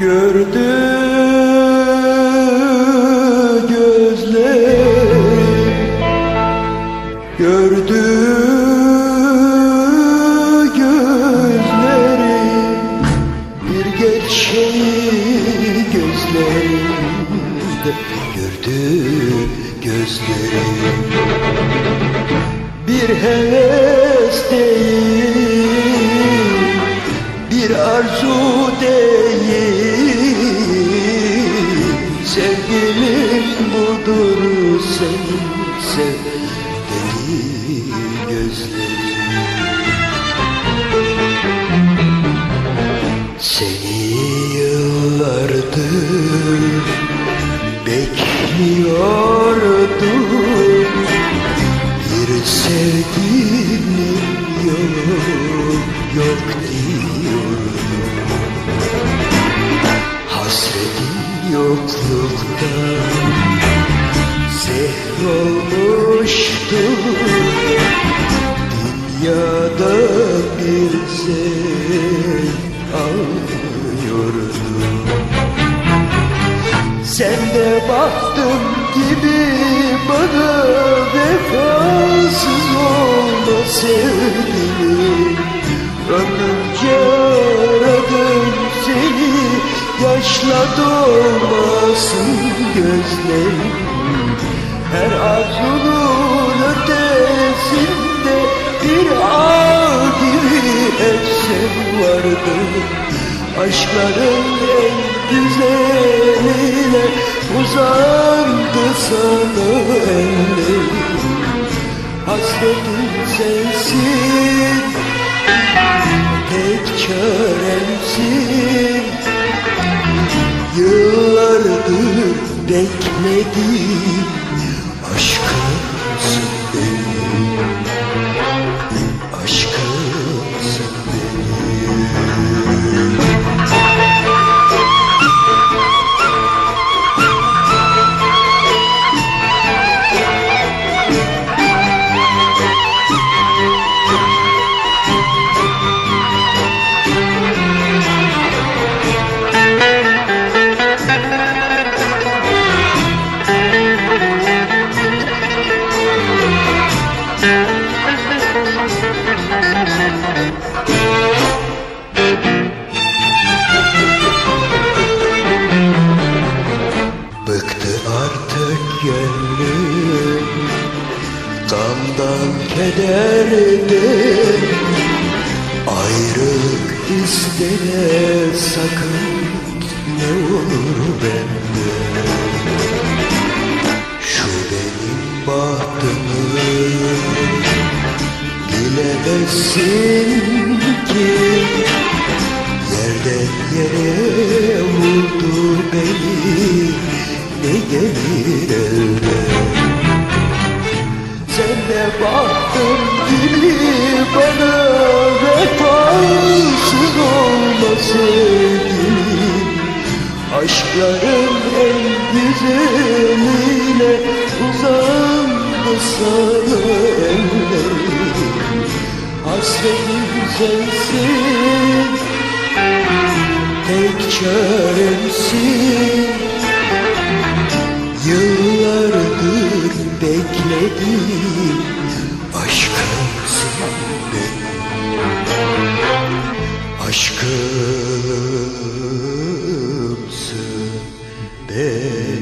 Gördü gözlerim Gördü gözlerim Bir gerçeği gözlerimde Gördü gözlerim Bir heves değil. Bir arzu değil senin sev dedi gözlerim Seni yıllardır bekliyordum Bir sevdiğim yok, yok diyordum Hasretin yoklukta olmuştu Dünyada bir zevk alıyordum Sen de baktım gibi bana vefasız olma sevgilim Ömrümce aradım seni yaşla dolmasın gözlerim Her arzunun ötesinde bir ağ gibi hep sen vardın Aşkların en güzeline uzandı sana ellerim. Hasretin sensin Tek çaremsin. Yıllardır bekledim Gamdan kederden Ayrılık istene sakın Ne olur benden Şu benim bahtımı Bilemezsin ki Yerden yere bana Vefasız olma sevgilim Aşkların en güzeline Uzandı sana ellerim Hasretim sensin Tek çaremsin Yıllardır bekledim Aşkımsın benim